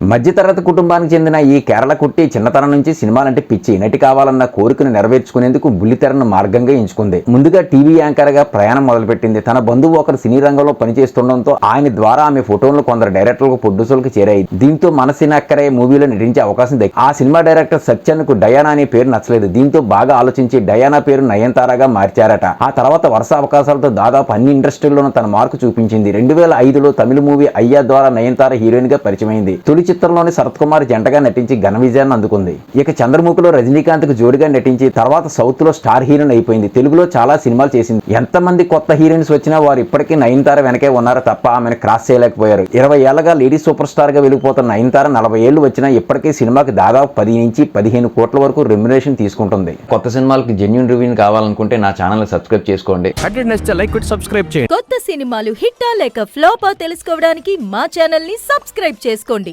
మధ్యతరగతి కుటుంబానికి చెందిన ఈ కేరళ కుట్టి చిన్నతనం నుంచి సినిమాలంటే పిచ్చి. నటి కావాలన్న కోరికను నెరవేర్చుకునేందుకు బుల్లితెరను మార్గంగా ఎంచుకుంది. ముందుగా టీవీ యాంకర్గా ప్రయాణం మొదలుపెట్టింది. తన బంధువు ఒకరు సినీ రంగంలో పనిచేస్తుండడంతో ఆయన ద్వారా ఆమె ఫోటోలు కొందరు డైరెక్టర్లకు ప్రొడ్యూసర్లకు చేరాయి. దీంతో మనసిన అక్కరే మూవీలో నటించే అవకాశం దక్కి ఆ సినిమా డైరెక్టర్ సత్యన్కు డయానా అనే పేరు నచ్చలేదు. దీంతో బాగా ఆలోచించి డయానా పేరు నయనతారగా మార్చారట. ఆ తర్వాత వరుస అవకాశాలతో దాదాపు అన్ని ఇండస్ట్రీల్లోనూ తన మార్కు చూపించింది. రెండు వేల ఐదులో తమిళ మూవీ అయ్యా ద్వారా నయనతార హీరోయిన్గా పరిచయమైంది. తొలి చిత్రంలోని శరత్ కుమార్ జంటగా నటించి ఘన విజయాన్ని అందుకుంది. ఇక చంద్రముఖిలో రజనీకాంత్కు జోడిగా నటించి తర్వాత సౌత్లో స్టార్ హీరోయిన్ అయిపోయింది. తెలుగులో చాలా సినిమాలు చేసింది. ఎంతమంది కొత్త హీరోయిన్స్ వచ్చినా వారు ఇప్పటికీ నయనతార వెనకే ఉన్నారు తప్ప ఆమెను క్రాస్ చేయలేకపోయారు. ఇరవై ఏళ్ళగా లేడీ సూపర్ స్టార్గా వెలిగిపోతున్న నయనతార నలభై ఏళ్ళు వచ్చినా ఇప్పటికీ సినిమాకి దాదాపు పది నుంచి పదిహేను కోట్ల వరకు రెమ్యునేషన్ తీసుకుంటుంది. కొత్త సినిమాలకి జెన్యున్ రివ్యూ కావాలనుకుంటే నా ఛానల్ సబ్స్క్రైబ్ చేసుకోండి. లైక్ సబ్స్క్రైబ్ చేయండి. కొత్త సినిమాలు హిట్టా లేక ఫ్లాపా తెలుసుకోవడానికి మా ఛానల్ని సబ్స్క్రైబ్ చేసుకోండి.